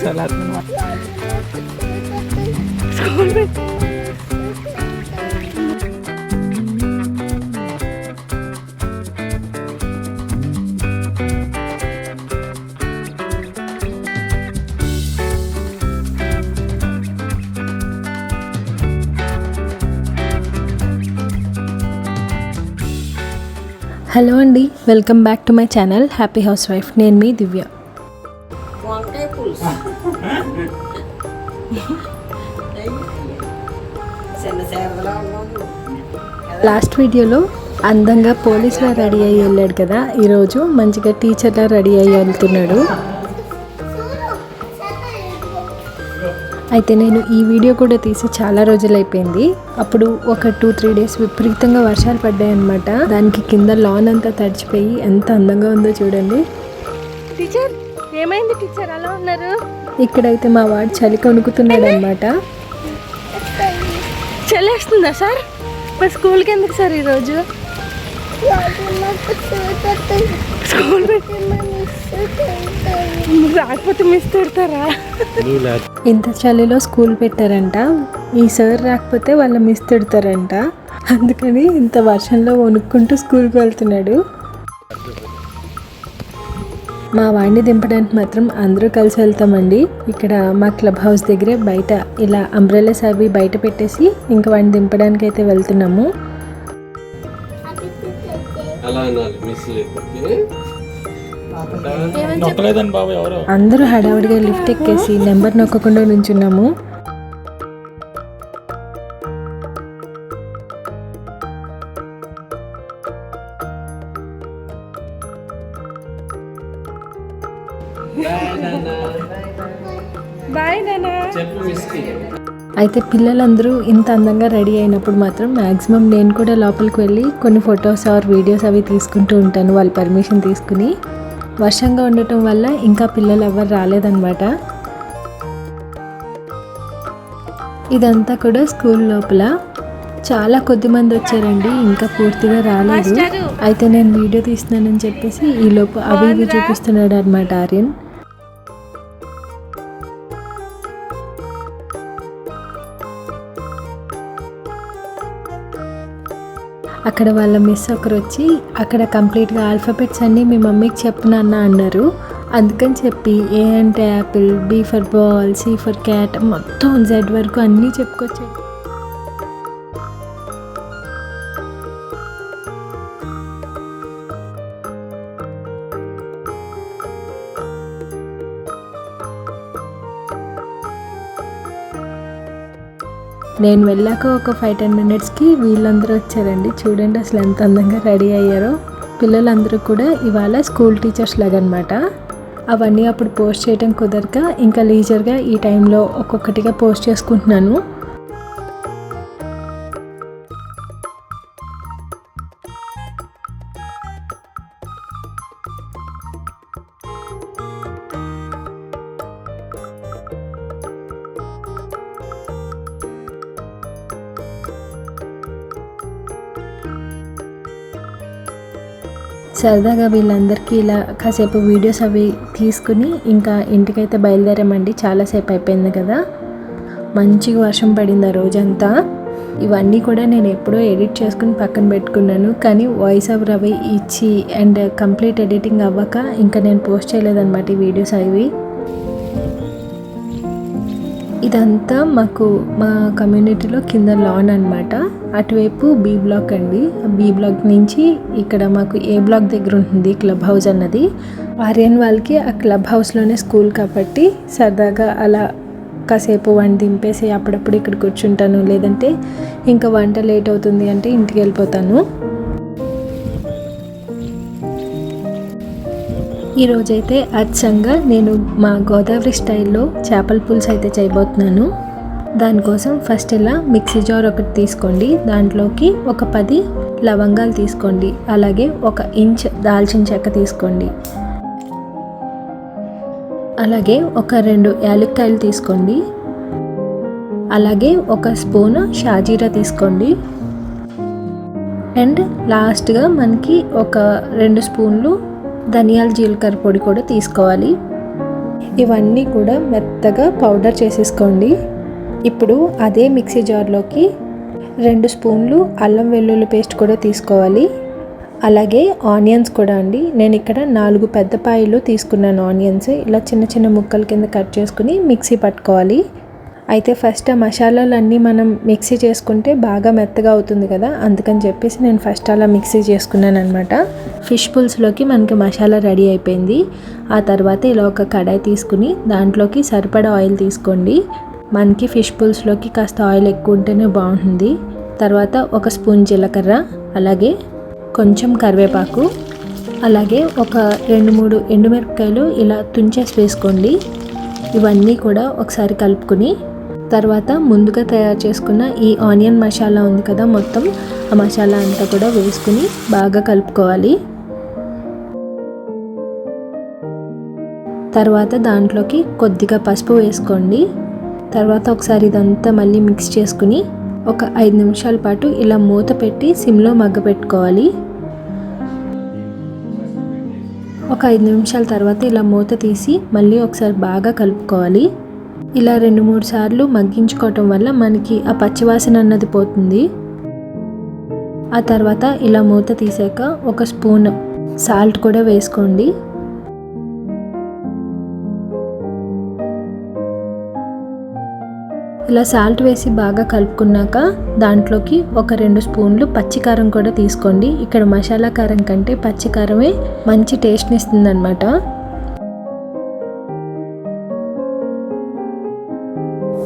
Salat naman. Hello అండి welcome back to my channel happy housewife నేను మీ దివ్య last వీడియోలో అందంగా పోలీసులా రెడీ అయ్యి వెళ్ళాడు కదా ఈరోజు మంచిగా టీచర్లా రెడీ అయ్యి వెళ్తున్నాడు. అయితే నేను ఈ వీడియో కూడా తీసి చాలా రోజులు అయిపోయింది. అప్పుడు ఒక టూ త్రీ డేస్ విపరీతంగా వర్షాలు పడ్డాయి అనమాట దానికి కింద లాన్ అంతా తడిచిపోయి ఎంత అందంగా ఉందో చూడండి. టీచర్ ఏమైంది టీచర్? అలా ఉన్నారు? ఇక్కడైతే మా వాడు చలి కొనుక్కుతున్నాడు అనమాట చలేస్తుందా సార్? మరి స్కూల్కి ఎందుకు సార్ ఈరోజు స్కూల్ రాకపోతే మిస్ తిడతారా? ఇంత చలిలో స్కూల్ పెట్టారంట. ఈ సార్ రాకపోతే వాళ్ళ మిస్ తిడతారంట. అందుకని ఇంత వర్షంలో వణుక్కుంటూ స్కూల్కి వెళ్తున్నాడు. మా వాడిని దింపడానికి మాత్రం అందరూ కలిసి వెళ్తామండి. ఇక్కడ మా క్లబ్ హౌస్ దగ్గరే బయట ఇలా అంబ్రెలాస్ అవి బయట పెట్టేసి ఇంకా వాడిని దింపడానికి అయితే వెళ్తున్నాము అందరూ హడావుడిగా లిఫ్ట్ ఎక్కేసి నెంబర్ నొక్కకుండా నుంచున్నాము. బాయ్ నానా. చెప్పు మిస్కి అయితే పిల్లలందరూ ఇంత అందంగా రెడీ అయినప్పుడు మాత్రం మ్యాక్సిమం నేను కూడా లోపలికి వెళ్ళి కొన్ని ఫొటోస్ ఆర్ వీడియోస్ అవి తీసుకుంటూ ఉంటాను వాళ్ళ పర్మిషన్ తీసుకుని. వర్షంగా ఉండటం వల్ల ఇంకా పిల్లలు ఎవరు రాలేదన్నమాట. ఇదంతా కూడా స్కూల్ లోపల. చాలా కొద్ది మంది వచ్చారండి ఇంకా పూర్తిగా రాలేదు. అయితే నేను వీడియో తీస్తున్నానని చెప్పేసి ఈ లోపు అవి ఇవి చూపిస్తున్నాడు అనమాట ఆర్యన్. అక్కడ వాళ్ళ మిస్ ఒకరు వచ్చి అక్కడ కంప్లీట్గా ఆల్ఫాబెట్స్ అన్నీ మీ మమ్మీకి చెప్పునన్న అన్నారు. అందుకని చెప్పి ఏ అంటే apple B for ball C for cat మొత్తం జెడ్ వరకు అన్నీ చెప్పుకొచ్చాయి. నేను వెళ్ళాక ఒక ఫైవ్ టెన్ మినిట్స్కి వీళ్ళందరూ వచ్చారండి. చూడండి అసలు ఎంత అందంగా రెడీ అయ్యారో. పిల్లలందరూ కూడా ఇవాళ స్కూల్ టీచర్స్ లాగనమాట అవన్నీ అప్పుడు పోస్ట్ చేయడం కుదరక ఇంకా లీజర్గా ఈ టైంలో ఒక్కొక్కటిగా పోస్ట్ చేసుకుంటున్నాను. సరదాగా వీళ్ళందరికీ ఇలా కాసేపు వీడియోస్ అవి తీసుకుని ఇంకా ఇంటికైతే బయలుదేరామండి. చాలాసేపు అయిపోయింది కదా. మంచిగా వర్షం పడింది ఆ రోజంతా. ఇవన్నీ కూడా నేను ఎప్పుడో ఎడిట్ చేసుకుని పక్కన పెట్టుకున్నాను. కానీ వాయిస్ ఆఫ్ రవి ఇచ్చి అండ్ కంప్లీట్ ఎడిటింగ్ అవ్వక ఇంకా నేను పోస్ట్ చేయలేదన్నమాట ఈ వీడియోస్ అవి. ఇదంతా మాకు మా కమ్యూనిటీలో కింద లాన్ అన్నమాట. అటువైపు బి బ్లాక్ అండి. బి బ్లాక్ నుంచి ఇక్కడ మాకు ఏ బ్లాక్ దగ్గర ఉంటుంది క్లబ్ హౌస్ అన్నది. ఆర్యన్ వాళ్ళకి ఆ క్లబ్ హౌస్లోనే స్కూల్ కాబట్టి సరదాగా అలా కాసేపు వంట దింపేసి అప్పుడప్పుడు ఇక్కడ కూర్చుంటాను. లేదంటే ఇంకా వంట లేట్ అవుతుంది అంటే ఇంటికి వెళ్ళిపోతాను. ఈరోజైతే అచ్చంగా నేను మా గోదావరి స్టైల్లో చేపల పులుసు అయితే చేయబోతున్నాను. దానికోసం ఫస్ట్ ఇలా మిక్సీ జార్ ఒకటి తీసుకోండి. దాంట్లోకి ఒక పది లవంగాలు తీసుకోండి. అలాగే ఒక ఇంచ్ దాల్చిన చెక్క తీసుకోండి. అలాగే ఒక రెండు యాలక్కాయలు తీసుకోండి. అలాగే ఒక స్పూన్ షాజీరా తీసుకోండి. అండ్ లాస్ట్గా మనకి ఒక రెండు స్పూన్లు ధనియాల జీలకర్ర పొడి కూడా తీసుకోవాలి. ఇవన్నీ కూడా మెత్తగా పౌడర్ చేసేసుకోండి. ఇప్పుడు అదే మిక్సీ జార్లోకి రెండు స్పూన్లు అల్లం వెల్లుల్లి పేస్ట్ కూడా తీసుకోవాలి. అలాగే ఆనియన్స్ కూడా అండి. నేను ఇక్కడ నాలుగు పెద్ద పాయలు తీసుకున్నాను ఆనియన్స్. ఇలా చిన్న చిన్న ముక్కల కింద కట్ చేసుకుని మిక్సీ పట్టుకోవాలి. అయితే ఫస్ట్ ఆ మసాలాలన్నీ మనం మిక్సీ చేసుకుంటే బాగా మెత్తగా అవుతుంది కదా అందుకని చెప్పేసి నేను ఫస్ట్ అలా మిక్సీ చేసుకున్నాను అనమాట ఫిష్ పుల్స్లోకి మనకి మసాలా రెడీ అయిపోయింది. ఆ తర్వాత ఇలా ఒక కడాయి తీసుకుని దాంట్లోకి సరిపడా ఆయిల్ తీసుకోండి. మనకి ఫిష్ పుల్స్లోకి కాస్త ఆయిల్ ఎక్కువ ఉంటేనే బాగుంటుంది. తర్వాత ఒక స్పూన్ జీలకర్ర అలాగే కొంచెం కరివేపాకు అలాగే ఒక రెండు మూడు ఎండుమిరపకాయలు ఇలా తుంచేసి వేసుకోండి. ఇవన్నీ కూడా ఒకసారి కలుపుకుని తర్వాత ముందుగా తయారు చేసుకున్న ఈ ఆనియన్ మసాలా ఉంది కదా మొత్తం ఆ మసాలా అంతా కూడా వేసుకుని బాగా కలుపుకోవాలి. తర్వాత దాంట్లోకి కొద్దిగా పసుపు వేసుకోండి. తర్వాత ఒకసారి ఇదంతా మళ్ళీ మిక్స్ చేసుకుని ఒక ఐదు నిమిషాల పాటు ఇలా మూత పెట్టి సిమ్లో మగ్గ పెట్టుకోవాలి. ఒక ఐదు నిమిషాల తర్వాత ఇలా మూత తీసి మళ్ళీ ఒకసారి బాగా కలుపుకోవాలి. ఇలా రెండు మూడు సార్లు మగ్గించుకోవటం వల్ల మనకి ఆ పచ్చివాసన అన్నది పోతుంది. ఆ తర్వాత ఇలా మూత తీసాక ఒక స్పూన్ సాల్ట్ కూడా వేసుకోండి. ఇలా సాల్ట్ వేసి బాగా కలుపుకున్నాక దాంట్లోకి ఒక రెండు స్పూన్లు పచ్చికారం కూడా తీసుకోండి. ఇక్కడ మసాలా కారం కంటే పచ్చికారమే మంచి టేస్ట్ని ఇస్తుందన్నమాట.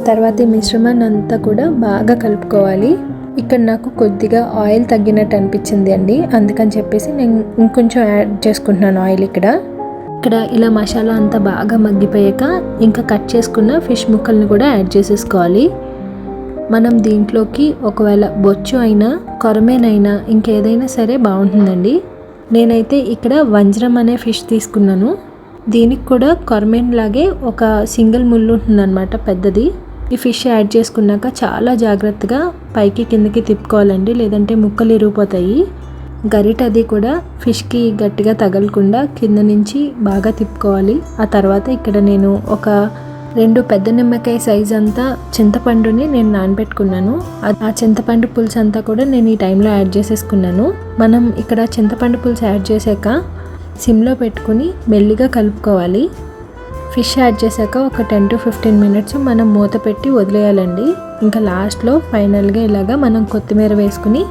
తర్వాత ఈ మిశ్రమాన్ని అంతా కూడా బాగా కలుపుకోవాలి. ఇక్కడ నాకు కొద్దిగా ఆయిల్ తగ్గినట్టు అనిపించింది అండి. అందుకని చెప్పేసి నేను ఇంకొంచెం యాడ్ చేసుకుంటున్నాను ఆయిల్ ఇక్కడ. ఇక్కడ ఇలా మసాలా అంతా బాగా మగ్గిపోయాక ఇంకా కట్ చేసుకున్న ఫిష్ ముక్కల్ని కూడా యాడ్ చేసేసుకోవాలి. మనం దీంట్లోకి ఒకవేళ బొచ్చు అయినా కొరమేనైనా ఇంకేదైనా సరే బాగుంటుందండి. నేనైతే ఇక్కడ వంజరం అనే ఫిష్ తీసుకున్నాను. దీనికి కూడా కొరమేన్ లాగే ఒక సింగిల్ ముళ్ళు ఉంటుందన్నమాట పెద్దది. ఈ ఫిష్ యాడ్ చేసుకున్నాక చాలా జాగ్రత్తగా పైకి కిందకి తిప్పుకోవాలండి లేదంటే ముక్కలు ఇరిగిపోతాయి. గరిట అది కూడా ఫిష్కి గట్టిగా తగలకుండా కింద నుంచి బాగా తిప్పుకోవాలి. ఆ తర్వాత ఇక్కడ నేను ఒక రెండు పెద్ద నిమ్మకాయ సైజ్ అంతా చింతపండుని నేను నానబెట్టుకున్నాను. ఆ- చింతపండు పులుసు అంతా కూడా నేను ఈ టైంలో యాడ్ చేసేసుకున్నాను. మనం ఇక్కడ చింతపండు పులుసు యాడ్ చేశాక సిమ్లో పెట్టుకుని మెల్లిగా కలుపుకోవాలి. ఫిష్ యాడ్ చేశాక ఒక టెన్ టు ఫిఫ్టీన్ మినిట్స్ మనం మూత పెట్టి వదిలేయాలండి. ఇంకా లాస్ట్లో ఫైనల్గా ఇలాగా మనం కొత్తిమీర వేసుకుని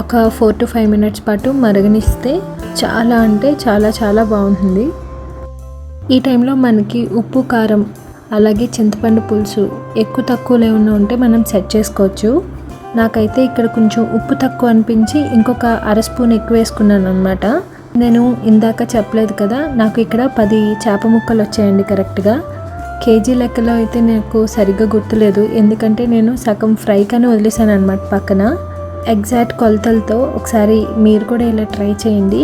ఒక ఫోర్ టు ఫైవ్ మినిట్స్ పాటు మరగనిస్తే చాలా అంటే చాలా చాలా బాగుంటుంది. ఈ టైంలో మనకి ఉప్పు కారం అలాగే చింతపండు పులుసు ఎక్కువ తక్కువలో ఏమన్నా ఉంటే మనం సెట్ చేసుకోవచ్చు. నాకైతే ఇక్కడ కొంచెం ఉప్పు తక్కువ అనిపించి ఇంకొక అర స్పూన్ ఎక్కువ వేసుకున్నాను అనమాట నేను ఇందాక చెప్పలేదు కదా నాకు ఇక్కడ పది చేప ముక్కలు వచ్చాయండి కరెక్ట్గా. కేజీ లెక్కలో అయితే నాకు సరిగ్గా గుర్తులేదు ఎందుకంటే నేను సగం ఫ్రై కానీ వదిలేసాను అనమాట పక్కన. ఎగ్జాక్ట్ కొలతలతో ఒకసారి మీరు కూడా ఇలా ట్రై చేయండి.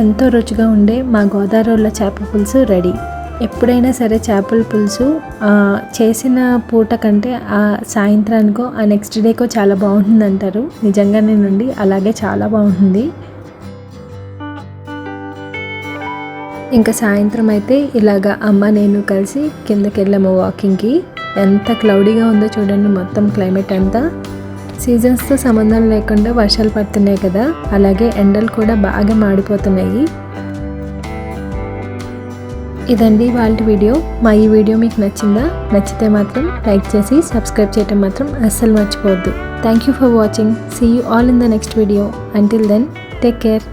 ఎంతో రుచిగా ఉండే మా గోదావరిలో చేపల పులుసు రెడీ. ఎప్పుడైనా సరే చేపల పులుసు చేసిన పూట కంటే ఆ సాయంత్రానికో ఆ నెక్స్ట్ డేకో చాలా బాగుంటుంది అంటారు నిజంగానే నుండి అలాగే చాలా బాగుంటుంది. ఇంకా సాయంత్రం అయితే ఇలాగా అమ్మ నేను కలిసి కిందకి వెళ్ళాము వాకింగ్కి. ఎంత క్లౌడీగా ఉందో చూడండి మొత్తం క్లైమేట్ అంతా. సీజన్స్తో సంబంధం లేకుండా వర్షాలు పడుతున్నాయి కదా అలాగే ఎండలు కూడా బాగా మాడిపోతున్నాయి. ఇదండి వాళ్ళ వీడియో. మా ఈ వీడియో మీకు నచ్చిందా? నచ్చితే మాత్రం లైక్ చేసి సబ్స్క్రైబ్ చేయటం మాత్రం అస్సలు మర్చిపోవద్దు. Thank you for watching see you all in the next video until then take care